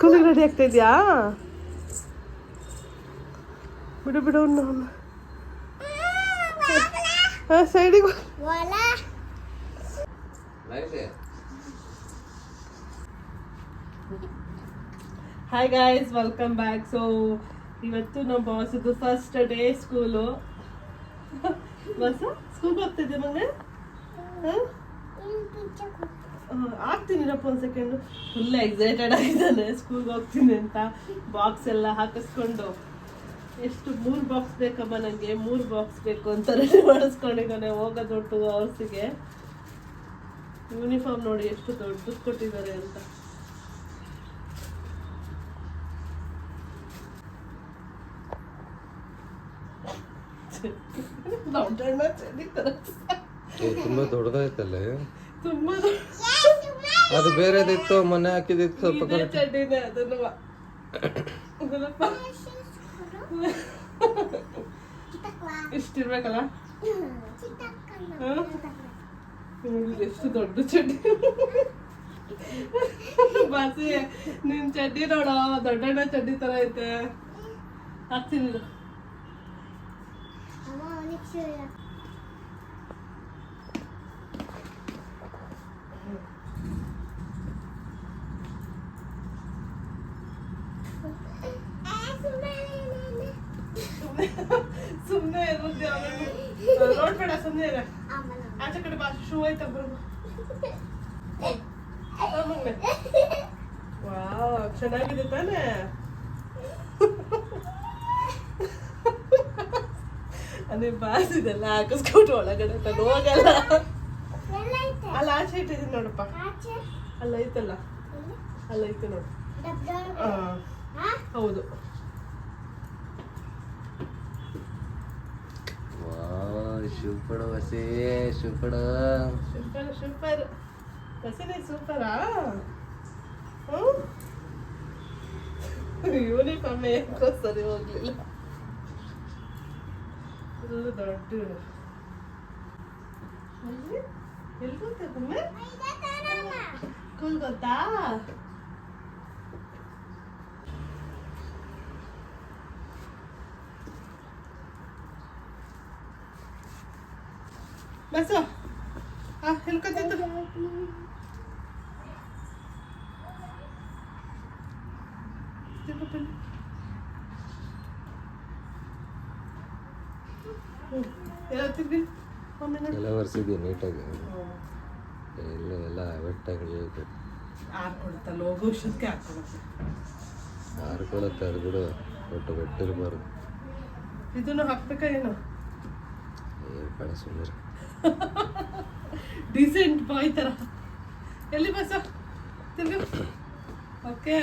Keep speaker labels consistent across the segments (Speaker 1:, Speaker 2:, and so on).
Speaker 1: ಸ್ಕೂಲಿಗೆ ರೆಡಿ ಆಗ್ತಾ ಇದೆಯಾ ಬಿಡು ಬಿಡು ಹಾಂ ಸೈಡಿಗೆ hi guys welcome back so ಇವತ್ತು ನಮ್ಮ ಬಾಸದು ಫಸ್ಟ್ ಡೇ ಸ್ಕೂಲು ಬಾಸ ಸ್ಕೂಲ್ಗೆ ಹೋಗ್ತಿದ್ದೆ ಮಗ ಹಾಂ? ಆಗ್ತೀನಿರಪ್ಪ ಒಂದು ಸೆಕೆಂಡು ಫುಲ್ ಎಕ್ಸೈಟೆಡ್ ಆಗಿದ್ದಾನೆ. ಸ್ಕೂಲ್ಗೆ ಹೋಗ್ತೀನಿ ಅಂತ. ಬಾಕ್ಸ್ ಎಲ್ಲ ಹಾಕಿಸ್ಕೊಂಡು. ಎಷ್ಟು ಮೂರು ಬಾಕ್ಸ್ ಬೇಕಮ್ಮ ನನಗೆ ಮೂರು ಬಾಕ್ಸ್ ಬೇಕು ಅಂತ ರೆಡಿ ಮಾಡಿಸ್ಕೊಂಡಿದ್ದಾನೆ. ಹೋಗೋ ಟು ಅವರ್ಸಿಗೆ ಯೂನಿಫಾರ್ಮ್ ನೋಡಿ ಎಷ್ಟು ದೊಡ್ಡದು ಕೊಟ್ಟಿದ್ದಾರೆ ಅಂತ.
Speaker 2: ತುಂಬಾ ದೊಡ್ಡದಾಯ್ತಲ್ಲ.
Speaker 1: ತುಂಬಾ
Speaker 2: ಅದು ಬೇರೆದಿತ್ತು ಮೊನ್ನೆ ಹಾಕಿದಿತ್ತು ಸ್ವಲ್ಪ
Speaker 1: ಇದೇ ಚಡ್ಡಿನೇ ಅದನ್ನು ಇಷ್ಟಿರ್ಬೇಕಲ್ಲ? ಎಷ್ಟು ದೊಡ್ಡ ಚಡ್ಡಿ. ಬಾಸಿ ನಿನ್ ಚಡ್ಡಿ ನೋಡೋ ದೊಡ್ಡಣ್ಣ ಚಡ್ಡಿ ತರ ಐತೆ. ಹಾಕ್ತೀನಿ ಸುಮ್ನೆ ಇರುತ್ತೆ ಅವನು. ನೋಡ್ಬೇಡ ಸುಮ್ಮನೆ ಇರ. ಆಚೆ ಕಡೆ ಬಾ ಶೂ ಐತ ಬರು. ವಾವ್ ಚೆನ್ನಾಗಿದೆ ತಾನೇ. ಅದೇ ಬಾಸ್ ಇದೆಲ್ಲ ಹಾಕಿಸ್ಕೊಟ್ಟು ಒಳಗಡೆ ನಾನು ಹೋಗಲ್ಲ. ಅಲ್ಲ ಆಚೆ ಇಟ್ಟಿದ್ದೀನಿ ನೋಡಪ್ಪ. ಅಲ್ಲ ಐತಲ್ಲ. ಅಲ್ಲ ಐತೆ ನೋಡು. ಆ, ಹೌದು.
Speaker 2: ಸೂಪರ್ ವಸಿ ಸೂಪರ್
Speaker 1: ಸೂಪರ್ ಸೂಪರ್ ಬಸ್ಸಿನ ಸೂಪರಾ ಯೂನಿಫಾರ್ಮ್ ಯಾಕೋ ಸರಿ ಹೋಗ್ಲಿಲ್ಲ. ದೊಡ್ಡ ಎಲ್ಲಿ? ಎಲ್ಲಿ ಗೊತ್ತಾ ಸ್ಕೂಲ್ ಗೊತ್ತಾ ಬಸ್ಸು ಆ ಹೇಳ್ಕೊತಿದ್ದು. ಎಲ್ಲ
Speaker 2: ಒರೆಸಿದ್ವಿ ನೀಟಾಗಿ. ಎಲ್ಲ ಎಲ್ಲ ವೆಟ್ಟಾಗಿ
Speaker 1: ಹಾಕೊಡುತ್ತ ಲೋಗೋ ವಿಷಯಕ್ಕೆ ಹಾಕೊಡುತ್ತೆ
Speaker 2: ಹಾರ್ಕೊಳತ್ತೆ ಅದು ಬಿಡು ಒಟ್ಟು ಬೆಟ್ಟಿರಬಾರ್ದು
Speaker 1: ಇದನ್ನು ಹಾಕ್ಬೇಕಾ ಏನು?
Speaker 2: ಏನು ಸುಮ್ಮನೆ
Speaker 1: ಡಿಸೆಂಟ್ ಬಾಯ್ ಥರ ಎಲ್ಲಿ ಬಸ ತಿರ್ಗ. ಓಕೆ.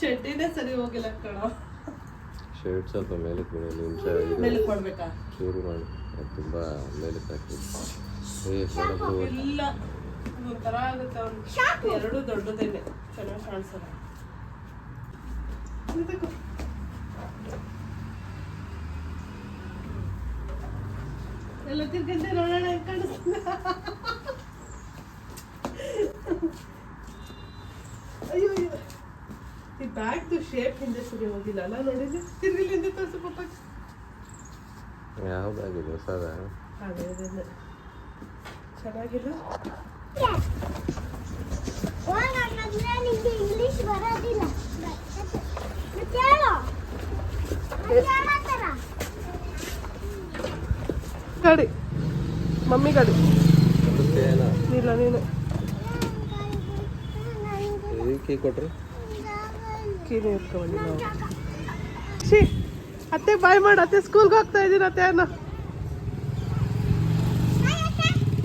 Speaker 1: ಚಡ್ಡಿನೇ ಸರಿ ಹೋಗಿಲ್ಲ ಕಣೋ.
Speaker 2: ಶರ್ಟ್ ಸ್ವಲ್ಪ ಮೇಲೆ ಕೊಡಿ ನಿಮಿಷ
Speaker 1: ಮೇಲೆ ಕೊಡ್ಬೇಕಾ
Speaker 2: ಚೂರು ಮಾಡಿ. ಅದು ತುಂಬ ಮೇಲಕ್ಕೆ ಹಾಕಿ. ಏ
Speaker 1: ಇಲ್ಲ. ಒಂಥರ ಆಗುತ್ತೆ ಅವ್ನು ಎರಡು ದೊಡ್ಡದೇನೆ ಚೆನ್ನಾಗಿ ಕಾಣಿಸಲ್ಲ ಇದಕ್ಕೂ. ಎಲ್ಲ ತಿರ್ಗಂತೆ ನೋಡೋಣ ಕಾಣಿಸ್ತದೆ ಅಯ್ಯೋ ಅಯ್ಯೋ. ಈ ಬ್ಯಾಗ್ದು ಶೇಪ್ ಹಿಂದೆ ಸರಿ ಹೋಗಿಲ್ಲ. ಅಲ್ಲ ನೋಡಿದ್ರೆ ತಿರ್ಗಿಲಿ ಹಿಂದೆ ತೋರಿಸು ಪಾಪ.
Speaker 2: ಯಾವ್ದಾಗಿದೆ ಹೊಸದ?
Speaker 1: ಅದೇ ಅದೇ ಚೆನ್ನಾಗಿಲ್ಲ?
Speaker 3: ಇಂಗ್ಲಿಷ್ ಬರೋದಿಲ್ಲ ಹೇಳು ಮತ್ತೆ ಹೇಳತ್ತಾರ
Speaker 1: ಗಾಡಿ ಮಮ್ಮಿ ಗಾಡಿ
Speaker 2: ಏನ
Speaker 1: ಇಲ್ಲ ನೀನು
Speaker 2: ಕೀ ಕೊಟ್ರಿ
Speaker 1: ಕೀನಿ ಎತ್ಕೊಂಡ್ಬಂದಿ ನಾವು ಛೀ ಅತ್ತೆ ಬಾಯ್ ಮಾಡು ಅತ್ತೆ ಸ್ಕೂಲ್ಗೆ ಹೋಗ್ತಾ ಇದ್ದೀನಿ ಅತ್ತೆ ಅನ್ನ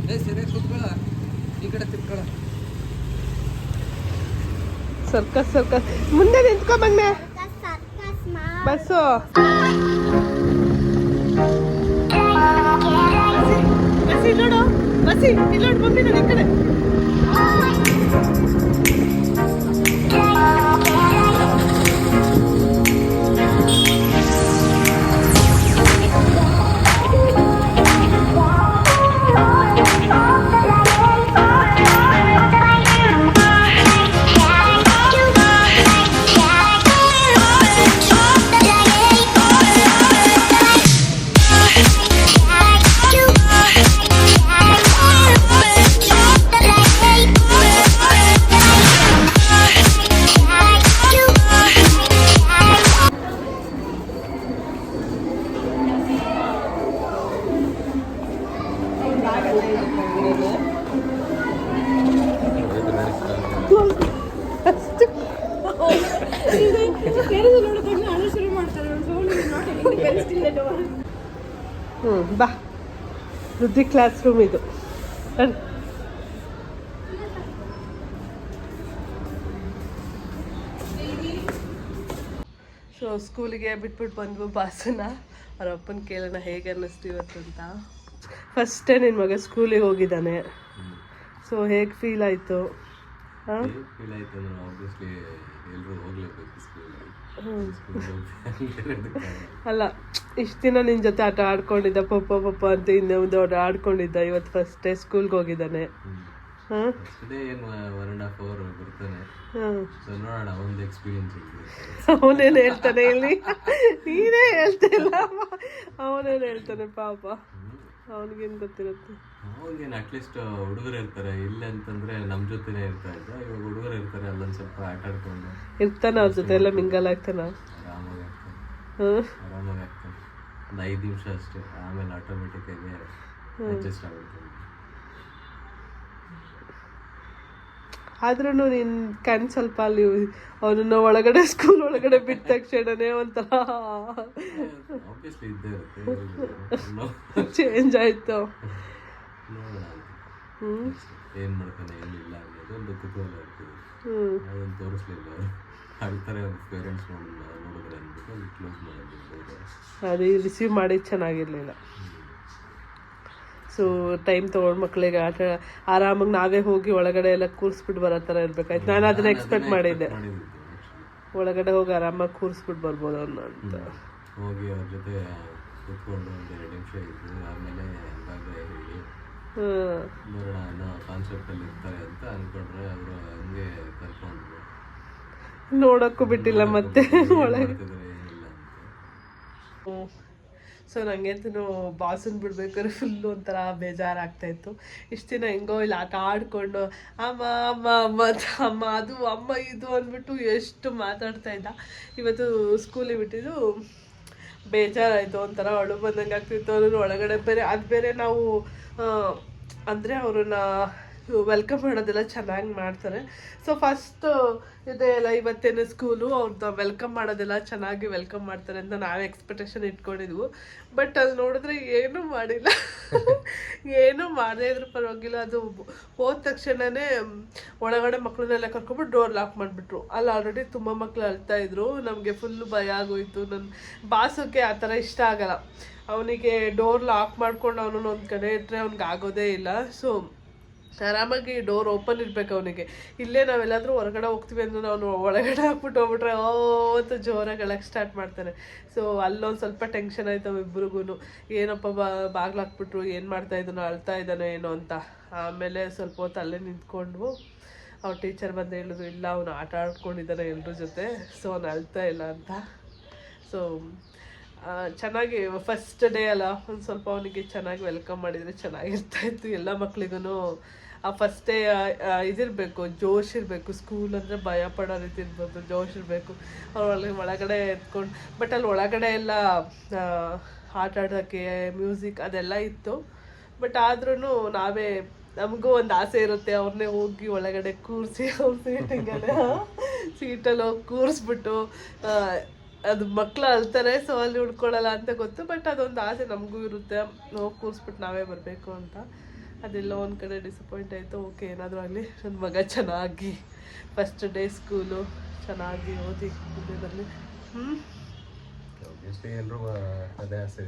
Speaker 2: ಏ ಸರಿ ಕೂತ್ಕೊಳ್ಳ ಈ ಕಡೆ ತಿರ್ಕೊಳ್ಳ
Speaker 1: ಸರ್ಕಸ್ ಸರ್ಕಸ್ ಮುಂದೆ ನಿಂತ್ಕೊಂಬಂದೆ
Speaker 3: ಸರ್ಕಸ್ ಮಾ
Speaker 1: ಬಸ್ಸು ಬಸ್ಸಿ ನೋಡು ಬಸ್ಸಿ ಇಲ್ಲಿ ಬಂದಿದ್ದಾನೆ ಈ ಕಡೆ ಹ್ಞೂ ಬಾ. ರುದ್ರಿ ಕ್ಲಾಸ್ ರೂಮ್ ಇದು ಸೊ ಸ್ಕೂಲಿಗೆ ಬಿಟ್ಬಿಟ್ಟು ಬಂದ್ವು ಬಾಸನ. ಅವ್ರ ಅಪ್ಪನ ಕೇಳೋಣ ಹೇಗೆ ಅನ್ನಿಸ್ತೀವತ್ತು ಅಂತ. ಫಸ್ಟೇ ನಿನ್ನ ಮಗ ಸ್ಕೂಲಿಗೆ ಹೋಗಿದ್ದಾನೆ. ಸೊ ಹೇಗೆ ಫೀಲ್ ಆಯಿತು? ಹಾಂ?
Speaker 2: ಫೀಲ್ ಆಯಿತು ಅಂದರೆ ಆಬ್ವಿಯಸ್ಲಿ ಎಲ್ಲರೂ ಹೋಗಲೇಬೇಕು ಸ್ಕೂಲಿಗೆ
Speaker 1: ಅಲ್ಲ ಇಷ್ಟು ದಿನ ನಿನ್ನ ಜೊತೆ ಆಟ ಆಡ್ಕೊಂಡಿದ್ದ ಪಪ್ಪ ಪಪ್ಪ ಅಂತ ಇನ್ನೇ ಒಂದು ಅವ್ರು ಆಡ್ಕೊಂಡಿದ್ದ ಇವತ್ತು ಫಸ್ಟ್ ಡೇ ಸ್ಕೂಲ್ಗೆ ಹೋಗಿದ್ದಾನೆ. ಹಾಂ? ಅವನೇನು ಹೇಳ್ತಾನೆ ಇಲ್ಲಿ? ನೀನೇ ಹೇಳ್ತಿಲ್ಲ ಅವನೇನು ಹೇಳ್ತಾನೆ ಪಾಪ. ಅವನಿಗೇನು ಗೊತ್ತಿರುತ್ತೆ?
Speaker 2: ಅವಾಗೇನು ಅಟ್ಲೀಸ್ಟ್ ಹುಡುಗರು ಇರ್ತಾರೆ. ಇಲ್ಲ ಅಂತಂದ್ರೆ ನಮ್ಮ ಜೊತೆನೇ ಇರ್ತಾ ಇದ್ದ ಇವಾಗ ಹುಡುಗರು ಇರ್ತಾರೆ ಅಲ್ಲೊಂದು ಸ್ವಲ್ಪ ಆಟ ಆಡ್ಕೊಂಡು.
Speaker 1: ಇರ್ತಾನ ಅವ್ರ ಜೊತೆ ಎಲ್ಲ ಮಿಂಗಲ್ ಆಗ್ತಾನ?
Speaker 2: ಆರಾಮಾಗಿ ಆಗ್ತಾನೆ. ಆರಾಮಾಗಿ ಆಗ್ತಾನೆ. ಒಂದು ಐದು ನಿಮಿಷ ಅಷ್ಟೇ. ಆಮೇಲೆ ಆಟೋಮೆಟಿಕ್ ಆಗಿ ಅಡ್ಜಸ್ಟ್ ಆಗುತ್ತೆ.
Speaker 1: ಆದ್ರೂ ನಿನ್ ಕಣ್ ಸ್ವಲ್ಪ ಅಲ್ಲಿ ಅವನನ್ನ ಒಳಗಡೆ ಸ್ಕೂಲ್ ಒಳಗಡೆ ಬಿಟ್ಟ ತಕ್ಷಣನೇ ಒಂಥರ ಚೇಂಜ್ ಆಯ್ತು.
Speaker 2: ನೋಡೋಣ ಏನು ಮಾಡ್ತಾನೆ ಏನಿಲ್ಲ ಅನ್ನೋದೊಂದು ಕುತೂಹಲ ಇರ್ತದೆ. ಅದನ್ನು ತೋರಿಸ್ಲಿಲ್ಲ. ಅವರು ಅಳ್ತಾರೆ ಅವ್ರ ಪೇರೆಂಟ್ಸ್ ನೋಡಿ ನೋಡಿದ್ರೆ ಅಂದ್ಬಿಟ್ಟು ಅದು ಕ್ಲೋಸ್ ಮಾಡಿದ್ರು
Speaker 1: ಅದು ರಿಸೀವ್ ಮಾಡಿ ಚೆನ್ನಾಗಿರಲಿಲ್ಲ. ಸೊ ಟೈಮ್ ತೊಗೊಂಡು ಮಕ್ಕಳಿಗೆ ಆಟ ಆರಾಮಾಗಿ ನಾವೇ ಹೋಗಿ ಒಳಗಡೆ ಎಲ್ಲ ಕೂರಿಸ್ಬಿಟ್ಟು ಬರೋ ಥರ ಇರ್ಬೇಕಾಯ್ತು ನಾನು ಅದನ್ನ ಎಕ್ಸ್ಪೆಕ್ಟ್ ಮಾಡಿದ್ದೆ. ಒಳಗಡೆ ಹೋಗಿ ಆರಾಮಾಗಿ ಕೂರಿಸ್ಬಿಟ್ಟು ಬರ್ಬೋದು ಅನ್ನೋ ಅಂತ
Speaker 2: ಹೋಗಿ ಅವ್ರ ಜೊತೆ ಕೂತ್ಕೊಂಡು ಒಂದು ಎರಡು ನಿಮಿಷ ಇದ್ದು ಆಮೇಲೆ ಹೇಳಿ. ನೋಡೋಣ ಅನ್ನೋ ಕಾನ್ಸೆಪ್ಟಲ್ಲಿ ಇರ್ತಾರೆ ಅಂತ ಅಂದ್ಕೊಂಡ್ರೆ ಅವರು ಹಂಗೆ ಕರ್ಕೊಂಡ್ರು.
Speaker 1: ನೋಡಕ್ಕೂ ಬಿಟ್ಟಿಲ್ಲ ಮತ್ತೆ ಒಳಗೆ. ಸೊ ನನಗಂತೂ ಬಾಸನ್ ಬಿಡ್ಬೇಕಾದ್ರೆ ಫುಲ್ ಒಂಥರ ಬೇಜಾರಾಗ್ತಾ ಇತ್ತು. ಇಷ್ಟು ದಿನ ಹೆಂಗೋ ಇಲ್ಲಿ ಆಟ ಆಡ್ಕೊಂಡು ಅಮ್ಮ ಅಮ್ಮ ಅಮ್ಮ ಅಮ್ಮ ಅದು ಅಮ್ಮ ಇದು ಅಂದ್ಬಿಟ್ಟು ಎಷ್ಟು ಮಾತಾಡ್ತಾ ಇದ್ದ. ಇವತ್ತು ಸ್ಕೂಲಿಗೆ ಬಿಟ್ಟಿದ್ದು ಬೇಜಾರಾಯಿತು ಒಂಥರ ಅಳು ಬಂದಂಗೆ ಆಗ್ತಿತ್ತು ಅದ್ರ ಒಳಗಡೆ ಬೇರೆ ಅದು ಬೇರೆ ನಾವು ಅಂದರೆ ಅವ್ರನ್ನ ವೆಲ್ಕಮ್ ಮಾಡೋದೆಲ್ಲ ಚೆನ್ನಾಗಿ ಮಾಡ್ತಾರೆ. ಸೊ ಫಸ್ಟ್ ಇದೆ ಎಲ್ಲ ಇವತ್ತೇನು ಸ್ಕೂಲು ಅವ್ರದ್ದು ವೆಲ್ಕಮ್ ಮಾಡೋದೆಲ್ಲ ಚೆನ್ನಾಗಿ ವೆಲ್ಕಮ್ ಮಾಡ್ತಾರೆ ಅಂತ ನಾವು ಎಕ್ಸ್ಪೆಕ್ಟೇಷನ್ ಇಟ್ಕೊಂಡಿದ್ವು. ಬಟ್ ಅಲ್ಲಿ ನೋಡಿದ್ರೆ ಏನೂ ಮಾಡಿಲ್ಲ. ಏನೂ ಮಾಡದೇ ಇದ್ರೂ ಪರವಾಗಿಲ್ಲ. ಅದು ಹೋದ ತಕ್ಷಣವೇ ಒಳಗಡೆ ಮಕ್ಕಳನ್ನೆಲ್ಲ ಕರ್ಕೊಂಡ್ಬಿಟ್ಟು ಡೋರ್ ಲಾಕ್ ಮಾಡಿಬಿಟ್ರು. ಅಲ್ಲಿ ಆಲ್ರೆಡಿ ತುಂಬ ಮಕ್ಕಳು ಅಳ್ತಾ ಇದ್ರು. ನಮಗೆ ಫುಲ್ ಭಯ ಆಗೋಯ್ತು. ನನ್ನ ಬಾಸಕ್ಕೆ ಆ ಥರ ಇಷ್ಟ ಆಗಲ್ಲ. ಅವನಿಗೆ ಡೋರ್ ಲಾಕ್ ಮಾಡ್ಕೊಂಡು ಅವನನ್ನು ಒಂದು ಕಡೆ ಇಟ್ಟರೆ ಅವ್ನಿಗೆ ಆಗೋದೇ ಇಲ್ಲ. ಸೊ ಆರಾಮಾಗಿ ಡೋರ್ ಓಪನ್ ಇರ್ಬೇಕು ಅವನಿಗೆ. ಇಲ್ಲೇ ನಾವೆಲ್ಲಾದರೂ ಹೊರಗಡೆ ಹೋಗ್ತೀವಿ ಅಂದ್ರೆ ಅವನು ಒಳಗಡೆ ಹಾಕ್ಬಿಟ್ಟು ಹೋಗ್ಬಿಟ್ರೆ, ಓ, ಅಂತ ಜೋರಾಗಿ ಅಳಕ್ಕೆ ಸ್ಟಾರ್ಟ್ ಮಾಡ್ತಾನೆ. ಸೊ ಅಲ್ಲೊಂದು ಸ್ವಲ್ಪ ಟೆನ್ಷನ್ ಆಯ್ತು ಅವಿಬ್ರಿಗೂ ಏನಪ್ಪ ಬಾಗ್ಲು ಹಾಕ್ಬಿಟ್ರು, ಏನು ಮಾಡ್ತಾ ಇದ್ದಾನೋ, ಅಳ್ತಾ ಇದ್ದಾನೋ ಏನೋ ಅಂತ. ಆಮೇಲೆ ಸ್ವಲ್ಪ ಹೊತ್ತು ಅಲ್ಲೇ ನಿಂತ್ಕೊಂಡು ಅವ್ರ ಟೀಚರ್ ಬಂದು ಹೇಳಿದ್ರು ಇಲ್ಲ, ಅವನು ಆಟ ಆಡ್ಕೊಂಡಿದ್ದಾನೆ ಎಲ್ರ ಜೊತೆ ಸೊ ಅವ್ನು ಅಳ್ತಾ ಇಲ್ಲ ಅಂತ. ಸೊ ಚೆನ್ನಾಗಿ ಫಸ್ಟ್ ಡೇ ಅಲ್ಲ, ಒಂದು ಸ್ವಲ್ಪ ಅವನಿಗೆ ಚೆನ್ನಾಗಿ ವೆಲ್ಕಮ್ ಮಾಡಿದರೆ ಚೆನ್ನಾಗಿರ್ತಾಯಿತ್ತು ಎಲ್ಲ ಮಕ್ಳಿಗೂ ಆ ಫಸ್ಟ್ ಡೇ ಇದಿರಬೇಕು, ಜೋಶ್ ಇರಬೇಕು ಸ್ಕೂಲ್ ಅಂದರೆ ಭಯ ಪಡೋ ರೀತಿ ಇರ್ಬೋದು ಜೋಶ್ ಇರಬೇಕು. ಅವ್ರು ಅಲ್ಲಿ ಒಳಗಡೆ ಎತ್ಕೊಂಡು ಬಟ್ ಅಲ್ಲಿ ಒಳಗಡೆ ಎಲ್ಲ ಆಟ ಆಡೋಕ್ಕೆ ಮ್ಯೂಸಿಕ್ ಅದೆಲ್ಲ ಇತ್ತು. ಬಟ್ ಆದ್ರೂ ನಾವೇ, ನಮಗೂ ಒಂದು ಆಸೆ ಇರುತ್ತೆ ಅವ್ರನ್ನೇ ಹೋಗಿ ಒಳಗಡೆ ಕೂರಿಸಿ ಅವ್ರ ಸೀಟಿಂಗಲ್ಲ ಸೀಟಲ್ಲಿ ಹೋಗಿ ಕೂರಿಸ್ಬಿಟ್ಟು ಅದು ಮಕ್ಕಳು ಅಳ್ತಾರೆ ಸೊ ಅಲ್ಲಿ ಉಳ್ಕೊಳ್ಳಲ್ಲ ಅಂತ ಗೊತ್ತು ಬಟ್ ಅದೊಂದು ಆಸೆ ನಮಗೂ ಇರುತ್ತೆ. ಹೋಗಿ ಕೂರಿಸ್ಬಿಟ್ಟು ನಾವೇ ಬರಬೇಕು ಅಂತ. ಅದೆಲ್ಲ ಒಂದು ಕಡೆ ಡಿಸಪಾಯಿಂಟ್ ಆಯಿತು. ಓಕೆ ಏನಾದರೂ ಆಗಲಿ ನನ್ನ ಮಗ ಚೆನ್ನಾಗಿ ಫಸ್ಟ್ ಡೇ ಸ್ಕೂಲು ಚೆನ್ನಾಗಿ ಓದಿ ಇದರಲ್ಲಿ ಹ್ಞೂ
Speaker 2: ಎಲ್ಲರೂ ಅದೇ ಆಸೆ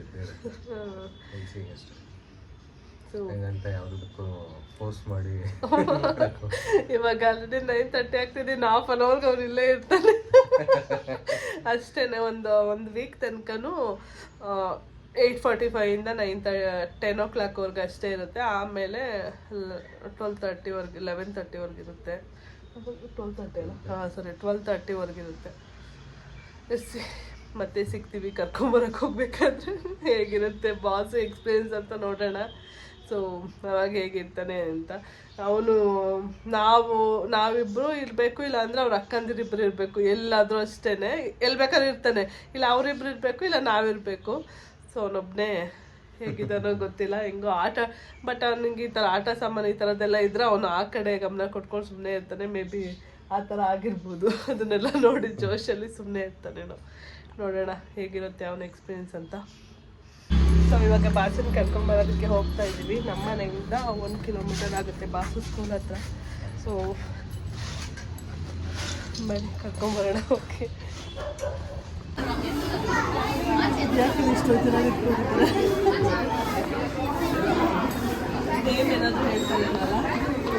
Speaker 1: ಸೊ
Speaker 2: ಹೆಂಗಂತ ಯಾವುದಕ್ಕೂ ಪೋಸ್ಟ್ ಮಾಡಿ
Speaker 1: ಇವಾಗ ಆಲ್ರೆಡಿ ನೈನ್ ತರ್ಟಿ ಆಗ್ತಿದ್ದೀನಿ ಹಾಫ್ ಅನ್ ಅವರ್ಗೆ ಅವ್ರು ಇಲ್ಲೇ ಇರ್ತಾನೆ. ಅಷ್ಟೇನೆ ಒಂದು ಒಂದು ವೀಕ್ ತನಕನೂ ಏಯ್ಟ್ ಫಾರ್ಟಿ ಫೈವಿಂದ ನೈನ್ ತ ಟೆನ್ ಓ ಕ್ಲಾಕ್ವರೆಗೆ ಅಷ್ಟೇ ಇರುತ್ತೆ. ಆಮೇಲೆ ಟ್ವೆಲ್ ತರ್ಟಿವರೆಗೆ ಲೆವೆನ್ ತರ್ಟಿವರೆಗೆ ಇರುತ್ತೆ. ಟ್ವೆಲ್ ತರ್ಟಿ ಅಲ್ಲ? ಹಾಂ ಸರಿ ಟ್ವೆಲ್ ತರ್ಟಿವರೆಗೆ ಇರುತ್ತೆ. ಮತ್ತೆ ಸಿಗ್ತೀವಿ ಕರ್ಕೊಂಬರಕ್ಕೆ ಹೋಗ್ಬೇಕಾದ್ರೆ. ಹೇಗಿರುತ್ತೆ? ಬಾಸ್ ಎಕ್ಸ್ಪೀರಿಯನ್ಸ್ ಅಂತ ನೋಡೋಣ. ಸೊ ಅವಾಗ ಹೇಗಿರ್ತಾನೆ ಅಂತ. ಅವನು, ನಾವು ನಾವಿಬ್ಬರು ಇರಬೇಕು ಇಲ್ಲ ಅಂದರೆ ಅವ್ರ ಅಕ್ಕಂದಿರಿಬ್ರು ಇರಬೇಕು. ಎಲ್ಲಾದರೂ ಅಷ್ಟೇ ಎಲ್ಲಿ ಬೇಕಾದ್ರೂ ಇರ್ತಾನೆ. ಇಲ್ಲ, ಅವರಿಬ್ರು ಇರಬೇಕು, ಇಲ್ಲ ನಾವಿರಬೇಕು. ಸೊ ಅವನೊಬ್ಬನೇ ಹೇಗಿದ್ದಾನೋ ಗೊತ್ತಿಲ್ಲ, ಹೆಂಗೋ ಆಟ ಬಟ್ ಅವನಿಗೆ ಈ ಥರ ಆಟ ಸಾಮಾನು ಈ ಥರದ್ದೆಲ್ಲ ಇದ್ರೆ ಅವನು ಆ ಕಡೆ ಗಮನ ಕೊಟ್ಕೊಂಡು ಸುಮ್ಮನೆ ಇರ್ತಾನೆ ಮೇ ಬಿ ಆ ಥರ ಆಗಿರ್ಬೋದು. ಅದನ್ನೆಲ್ಲ ನೋಡಿ ಜೋಶಲ್ಲಿ ಸುಮ್ಮನೆ ಇರ್ತಾನೇನೋ ನೋಡೋಣ ಹೇಗಿರುತ್ತೆ ಅವನ ಎಕ್ಸ್ಪೀರಿಯನ್ಸ್ ಅಂತ. ಸೊ ಇವಾಗ ಬಾಸನ್ ಕರ್ಕೊಂಬರೋದಕ್ಕೆ ಹೋಗ್ತಾ ಇದ್ದೀವಿ. ನಮ್ಮ ಮನೆಯಿಂದ ಒಂದು ಕಿಲೋಮೀಟರ್ ಆಗುತ್ತೆ ಬಾಸು ಸ್ಕೂಲ್ ಹತ್ರ. ಸೊ ಬನ್ನಿ ಕರ್ಕೊಂಬರೋಣ ಓಕೆ ಯಾಕೆ ಇಷ್ಟು ಚೆನ್ನಾಗಿ ನೇಮ್ ಏನಾದರೂ ಹೇಳ್ತಾರೇನಲ್ಲ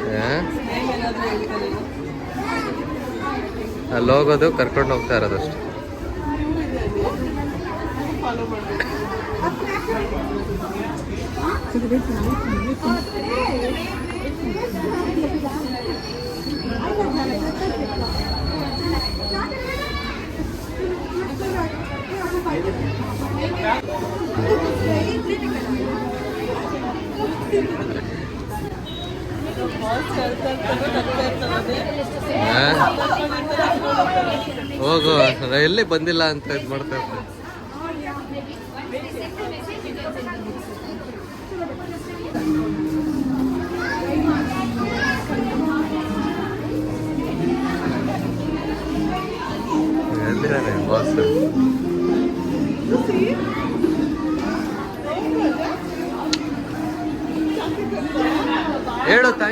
Speaker 1: ನೇಮ್ ಏನಾದರೂ ಹೇಳ್ತಾರೇನೋ
Speaker 2: ಅಲ್ಲಿ ಹೋಗೋದು ಕರ್ಕೊಂಡು ಹೋಗ್ತಾ ಇರೋದಷ್ಟೇ.
Speaker 1: ಫಾಲೋ ಮಾಡಬೇಕು ಹೇಳ್ತಾ ಇರ್ತಾರೆ ನಗ್ತಾ ಇರ್ತಾರೆ
Speaker 2: ಹೋಗು ಎಲ್ಲಿ ಬಂದಿಲ್ಲ ಅಂತ ಇದು ಮಾಡ್ತಾ ಇರ್ತಾರೆ ಎಲ್ಲಿದ್ದಾರೆ ಬಾಸ್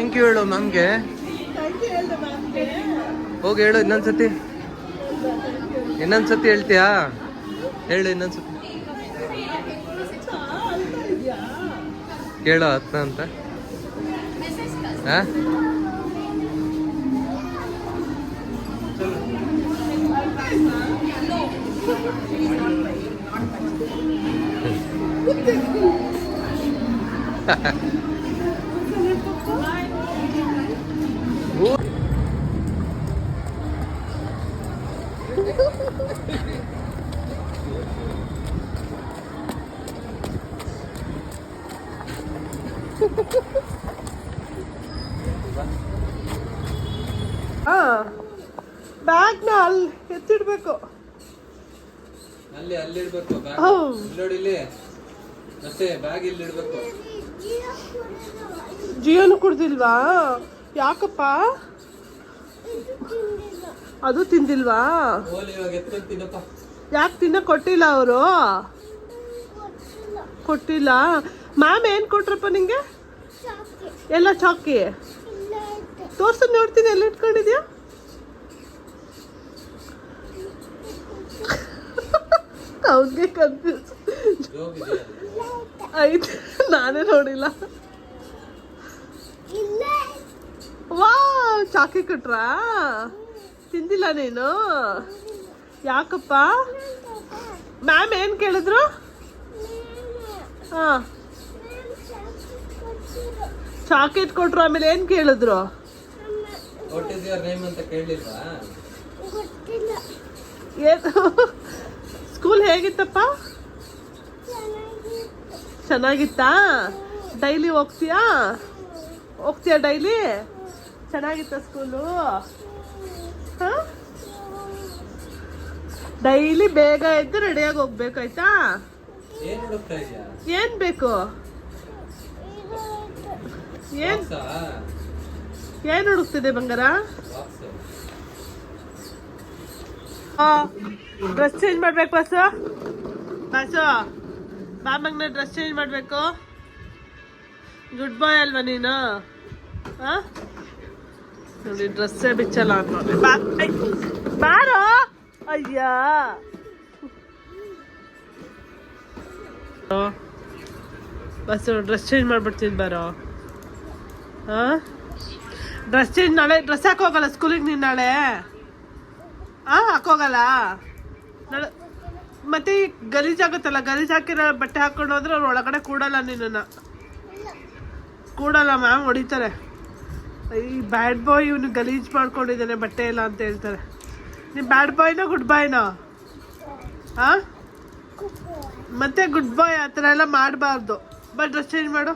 Speaker 2: ಥ್ಯಾಂಕ್ ಯು ಹೇಳು ಮ್ಯಾಮ್ಗೆ. ಹೋಗಿ ಹೇಳು ಇನ್ನೊಂದ್ಸತಿ. ಇನ್ನೊಂದ್ಸತಿ ಹೇಳ್ತೀಯಾ? ಹೇಳು ಇನ್ನೊಂದ್ಸತಿ. ಕೇಳು ಹತ್ನ ಅಂತ. ಹಾ?
Speaker 1: ಬ್ಯಾಗ್ನ ಅಲ್ಲಿ ಎತ್ತಿಡ್ಬೇಕು.
Speaker 2: ಅಲ್ಲಿ ಅಲ್ಲಿ ಇಡ್ಬೇಕು. ನೋಡಿ ಇಲ್ಲಿ. ಮತ್ತೆ ಬ್ಯಾಗ್ ಇಲ್ಲಿ ಇಡ್ಬೇಕು.
Speaker 1: ಜಿಯೋನು ಕುಡ್ದಿಲ್ವಾ? ಯಾಕಪ್ಪ? ಅದು ತಿಂದಿಲ್ವಾ? ಯಾಕೆ ತಿನ್ನ ಕೊಟ್ಟಿಲ್ಲ ಅವರು? ಕೊಟ್ಟಿಲ್ಲ. ಮ್ಯಾಮ್ ಏನು ಕೊಟ್ರಪ್ಪ ನಿಂಗೆ? ಎಲ್ಲ ಚಾಕಿ. ತೋರ್ಸು ನೋಡ್ತೀನಿ, ಎಲ್ಲ ಇಟ್ಕೊಂಡಿದ್ಯಾ? ಅವ್ನಿಗೆ ಕನ್ಫ್ಯೂಸ್? ಆಯ್ತು ನಾನೇ ನೋಡಿಲ್ಲ. ವಾ ಚಾಕಿ ಕೊಟ್ರಾ? ತಿಂದಿಲ್ಲ ನೀನು? ಯಾಕಪ್ಪ? ಮ್ಯಾಮ್ ಏನು ಕೇಳಿದ್ರು? ಹಾ. ಚಾಕೆಟ್ ಕೊಟ್ರು ಆಮೇಲೆ ಏನ್ ಕೇಳಿದ್ರು? ಸ್ಕೂಲ್ ಹೇಗಿತ್ತಪ್ಪ?
Speaker 3: ಚೆನ್ನಾಗಿತ್ತು?
Speaker 1: ಚೆನ್ನಾಗಿತ್ತಾ ಡೈಲಿ ಹೋಗ್ತೀಯಾ? ಹೋಗ್ತೀಯಾ ಡೈಲಿ ಚೆನ್ನಾಗಿತ್ತ ಸ್ಕೂಲು ಡೈಲಿ ಬೇಗ ಎದ್ದು ರೆಡಿಯಾಗಿ ಹೋಗ್ಬೇಕಾಯ್ತಾ
Speaker 2: ಏನ್
Speaker 1: ಬೇಕು? ಏನ್? ಏನು ಹುಡುಕ್ತಿದೆ ಬಂಗಾರ? ಡ್ರೆಸ್ ಚೇಂಜ್ ಮಾಡ್ಬೇಕು ಬಸ್ಸು ಬಸ್ಸು ಬಾಮಗ್ನ ಡ್ರೆಸ್ ಚೇಂಜ್ ಮಾಡಬೇಕು. ಗುಡ್ ಬಾಯ್ ಅಲ್ವಾ ನೀನು? ಹಾಂ ನೋಡಿ ಡ್ರೆಸ್ಸೇ ಬಿಚ್ಚಲ್ಲ ಅನ್ಕೊಂಡೆ ಬಾರೋ? ಅಯ್ಯ. ಬಸ್ಸು ಡ್ರೆಸ್ ಚೇಂಜ್ ಮಾಡ್ಬಿಡ್ತೀನಿ ಬಾರೋ. ಹಾಂ? ಡ್ರೆಸ್ ಚೇಂಜ್ ನಾಳೆ ಡ್ರೆಸ್ ಹಾಕೋಗಲ್ಲ ಸ್ಕೂಲಿಗೆ ನೀನು ನಾಳೆ? ಹಾಂ ಹಾಕೋಗಲ್ಲ ನಾಳೆ ಮತ್ತೆ ಗಲೀಜ್ ಗಲೀಜಾಗುತ್ತಲ್ಲ ಗಲೀಜ್ ಹಾಕಿರೋ ಬಟ್ಟೆ ಹಾಕೊಂಡು ಹೋದ್ರೆ ಅವ್ರು ಒಳಗಡೆ ಕೂಡಲ್ಲ ನಿನ್ನನ್ನು. ಕೂಡಲ್ಲ ಮ್ಯಾಮ್, ಹೊಡಿತಾರೆ. ಈ ಬ್ಯಾಡ್ ಬಾಯ್ ಇವನು ಗಲೀಜ್ ಮಾಡ್ಕೊಂಡಿದ್ದಾನೆ ಬಟ್ಟೆ ಇಲ್ಲ ಅಂತ ಹೇಳ್ತಾರೆ. ನೀವು ಬ್ಯಾಡ್ ಬಾಯ್ನೋ ಗುಡ್ ಬಾಯ್ನೋ ಹಾಂ ಮತ್ತೆ ಗುಡ್ ಬಾಯ್ ಆ ಥರ ಎಲ್ಲ ಮಾಡಬಾರ್ದು. ಬಟ್ ಡ್ರೆಸ್ ಚೇಂಜ್ ಮಾಡು.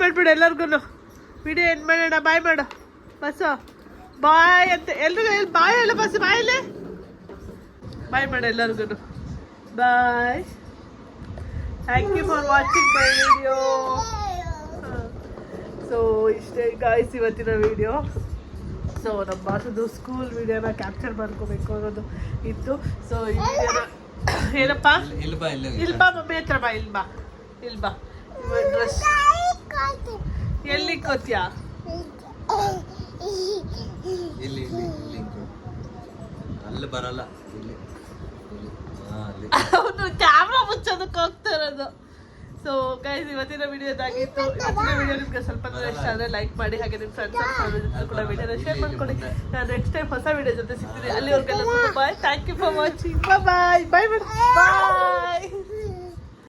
Speaker 1: ಬಿಡ್ಬಿಡು ಎಲ್ಲರಿಗೂ ವಿಡಿಯೋ ಏನು ಮಾಡೋಣ ಬಾಯ್ ಮಾಡು. ಬಸ್ಸು. ಬಾಯ್ ಅಂತ ಎಲ್ರಿಗೂ ಎಲ್ಲಿ ಬಾಯ್ ಹೇಳು ಬಸ್ ಬಾಯಲ್ಲಿ ಬಾಯ್ ಮಾಡು ಎಲ್ಲರಿಗೂ bye. Thank you for watching my video so ಇಷ್ಟೇ ಗಾಯ್ಸ್ ಇವತ್ತಿನ ವಿಡಿಯೋ ಸೊ ನಮ್ಮ ಭಾಷೆದು ಸ್ಕೂಲ್ ವಿಡಿಯೋನ ಕ್ಯಾಪ್ಚರ್ ಮಾಡ್ಕೋಬೇಕು ಅನ್ನೋದು ಇತ್ತು. ಸೊ ಈ ವಿಡಿಯೋನ ಏನಪ್ಪ ಇಲ್ಬಾ ಮಮ್ಮಿ ಹತ್ರ ಬಾ ಇಲ್ಬಾ. ಇಲ್ಬಾ. ಇಲ್ಲಿ ಬಾ ಡ್ರೆಸ್ ಎಲ್ಲಿ ಕೂತ್ಯಾ?
Speaker 2: ಇಲ್ಲಿ ಇಲ್ಲಿ ಇಲ್ಲಿ ಅಲ್ಲಿ ಬರಲ್ಲ ಇಲ್ಲಿ ಇಲ್ಲಿ. ಹಾ ಅಲ್ಲಿ.
Speaker 1: ಅವನು ಕ್ಯಾಮ್ರಾ ಮುಚ್ಚೋದಕ್ಕೆ ಹೋಗ್ತಾ ಇರೋದು. ಸೊ ಗೈಸ್ ಇವತ್ತಿನ ವಿಡಿಯೋದಾಗಿತ್ತು ಇವತ್ತಿನ ವಿಡಿಯೋ ನಿಮ್ಗೆ ಸ್ವಲ್ಪ ಇಷ್ಟ ಆದರೆ ಲೈಕ್ ಮಾಡಿ ಹಾಗೆ ನಿಮ್ಮ ಫ್ರೆಂಡ್ಸ್ ಜೊತೆ ಕೂಡ ವಿಡಿಯೋನ ಶೇರ್ ಮಾಡ್ಕೊಳ್ಳಿ ನಾನು ನೆಕ್ಸ್ಟ್ ಟೈಮ್ ಹೊಸ ವಿಡಿಯೋ ಜೊತೆ ಸಿಗ್ತೀನಿ. ಅಲ್ಲಿವರೆಗೆಲ್ಲ bye thank you for watching bye bye bye bye